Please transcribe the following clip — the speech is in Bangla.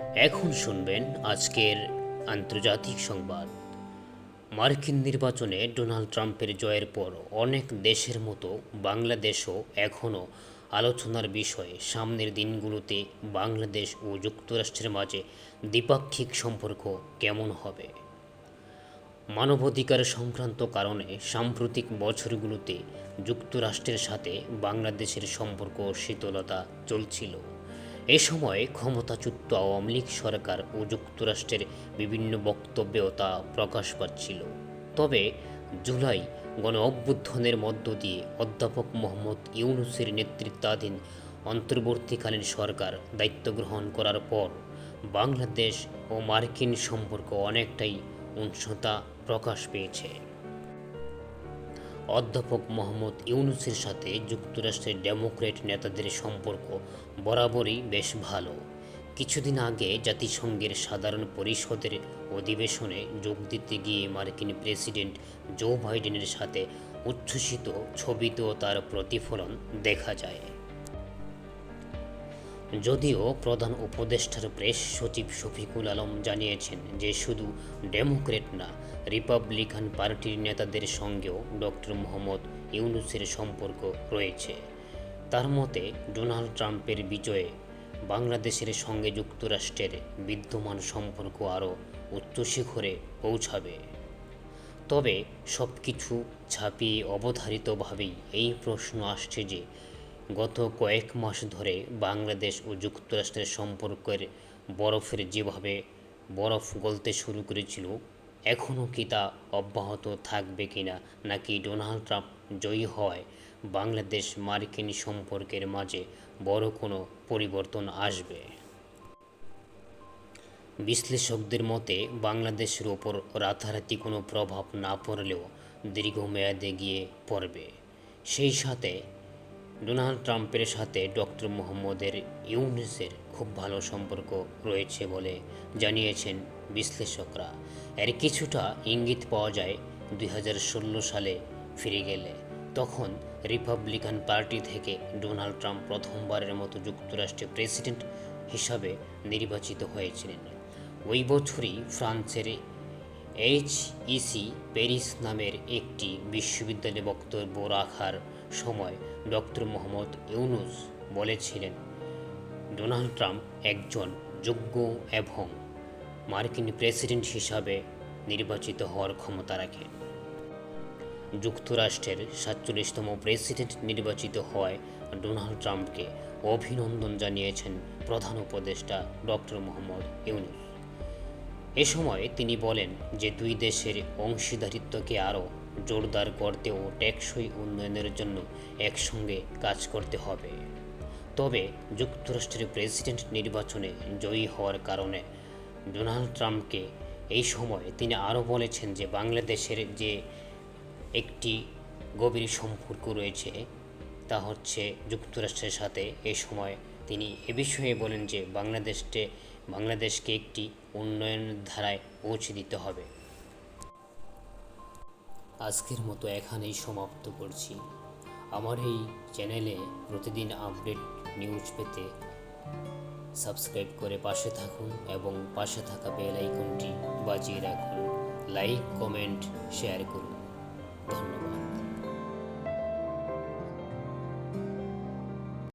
এখন শুনবেন আজকের আন্তর্জাতিক সংবাদ। মার্কিন নির্বাচনে ডোনাল্ড ট্রাম্পের জয়ের পর অনেক দেশের মতো বাংলাদেশও এখনও আলোচনার বিষয়ে সামনের দিনগুলোতে বাংলাদেশ ও যুক্তরাষ্ট্রের মাঝে দ্বিপাক্ষিক সম্পর্ক কেমন হবে? মানবাধিকার সংক্রান্ত কারণে সাম্প্রতিক বছরগুলোতে যুক্তরাষ্ট্রের সাথে বাংলাদেশের সম্পর্ক শীতলতা চলছিল। এ সময় ক্ষমতাচ্যুত আওয়ামী লীগ সরকার ও যুক্তরাষ্ট্রের বিভিন্ন বক্তব্যেও তা প্রকাশ পাচ্ছিল। তবে জুলাই গণ অভ্যুত্থানের মধ্য দিয়ে অধ্যাপক মোহাম্মদ ইউনুসের নেতৃত্বাধীন অন্তর্বর্তীকালীন সরকার দায়িত্ব গ্রহণ করার পর বাংলাদেশ ও মার্কিন সম্পর্ক অনেকটাই উষ্ণতা প্রকাশ পেয়েছে। অধ্যাপক মোহাম্মদ ইউনুসের সাথে যুক্তরাষ্ট্রের ডেমোক্রেট নেতাদের সম্পর্ক বরাবরই বেশ ভালো। কিছুদিন আগে জাতিসংঘের সাধারণ পরিষদের অধিবেশনে যোগ দিতে গিয়ে মার্কিন প্রেসিডেন্ট জো বাইডেনের সাথে উচ্ছ্বসিত ছবিতেও তার প্রতিফলন দেখা যায়। যদিও প্রধান উপদেষ্টার প্রেস সচিব শফিকুল আলম জানিয়েছেন যে শুধু ডেমোক্রেট না, রিপাবলিকান পার্টির নেতাদের সঙ্গেও ডক্টর মোহাম্মদ ইউনুসের সম্পর্ক রয়েছে। তার মতে, ডোনাল্ড ট্রাম্পের বিজয়ে বাংলাদেশের সঙ্গে যুক্তরাষ্ট্রের বিদ্যমান সম্পর্ক আরও উচ্চ শিখরে পৌঁছাবে। তবে সব কিছু ছাপিয়ে অবধারিতভাবেই এই প্রশ্ন আসছে যে গত কয়েক মাস ধরে বাংলাদেশ ও যুক্তরাষ্ট্রের সম্পর্কের বরফের যেভাবে বরফ গলতে শুরু করেছিল এখনও কি তা অব্যাহত থাকবে কিনা নাকি ডোনাল্ড ট্রাম্প জয়ী হওয়ায় বাংলাদেশ মার্কিন সম্পর্কের মাঝে বড় কোনো পরিবর্তন আসবে? বিশ্লেষকদের মতে, বাংলাদেশের ওপর রাতারাতি কোনো প্রভাব না পড়লেও দীর্ঘমেয়াদে গিয়ে পড়বে। সেই সাথে ডোনাল্ড ট্রাম্পের সাথে ডক্টর মোহাম্মদের ইউনিসের খুব ভালো সম্পর্ক রয়েছে বলে জানিয়েছেন বিশ্লেষকরা। এর কিছুটা ইঙ্গিত পাওয়া যায় দুই হাজার ষোলো সালে ফিরে গেলে। তখন রিপাবলিকান পার্টি থেকে ডোনাল্ড ট্রাম্প প্রথমবারের মতো যুক্তরাষ্ট্রের প্রেসিডেন্ট হিসাবে নির্বাচিত হয়েছিলেন। ওই বছরই ফ্রান্সের এইচইসি প্যারিস নামের একটি বিশ্ববিদ্যালয়ে বক্তব্য রাখার সময় ডক্টর মোহাম্মদ ইউনুস বলেছিলেন, ডোনাল্ড ট্রাম্প একজন যোগ্য এবং মার্কিন প্রেসিডেন্ট হিসাবে নির্বাচিত হওয়ার ক্ষমতা রাখেন যুক্তরাষ্ট্রের সাতচল্লিশতম প্রেসিডেন্ট নির্বাচিত হওয়ায় ডোনাল্ড ট্রাম্পকে অভিনন্দন জানিয়েছেন প্রধান উপদেষ্টা ডক্টর মোহাম্মদ ইউনুস। এ সময় তিনি বলেন যে দুই দেশের অংশীদারিত্বকে আরও জোরদার করতে ও টেকসই উন্নয়নের জন্য একসঙ্গে কাজ করতে হবে। তবে যুক্তরাষ্ট্রের প্রেসিডেন্ট নির্বাচনে জয়ী হওয়ার কারণে ডোনাল্ড ট্রাম্পকে এই সময় তিনি আরও বলেছেন যে বাংলাদেশের যে একটি গভীর সম্পর্ক রয়েছে, তা হচ্ছে যুক্তরাষ্ট্রের সাথে এ সময় তিনি এ বিষয়ে বলেন যে বাংলাদেশকে বাংলাদেশকে একটি উন্নয়ন ধারায় পৌঁছে দিতে হবে। আজকের মতো এখানেই সমাপ্ত করছি। আমার এই চ্যানেলে প্রতিদিন আপডেট নিউজ পেতে সাবস্ক্রাইব করে পাশে থাকুন এবং পাশে থাকা বেল আইকনটি বাজিয়ে রাখুন। লাইক, কমেন্ট, শেয়ার করুন। ধন্যবাদ।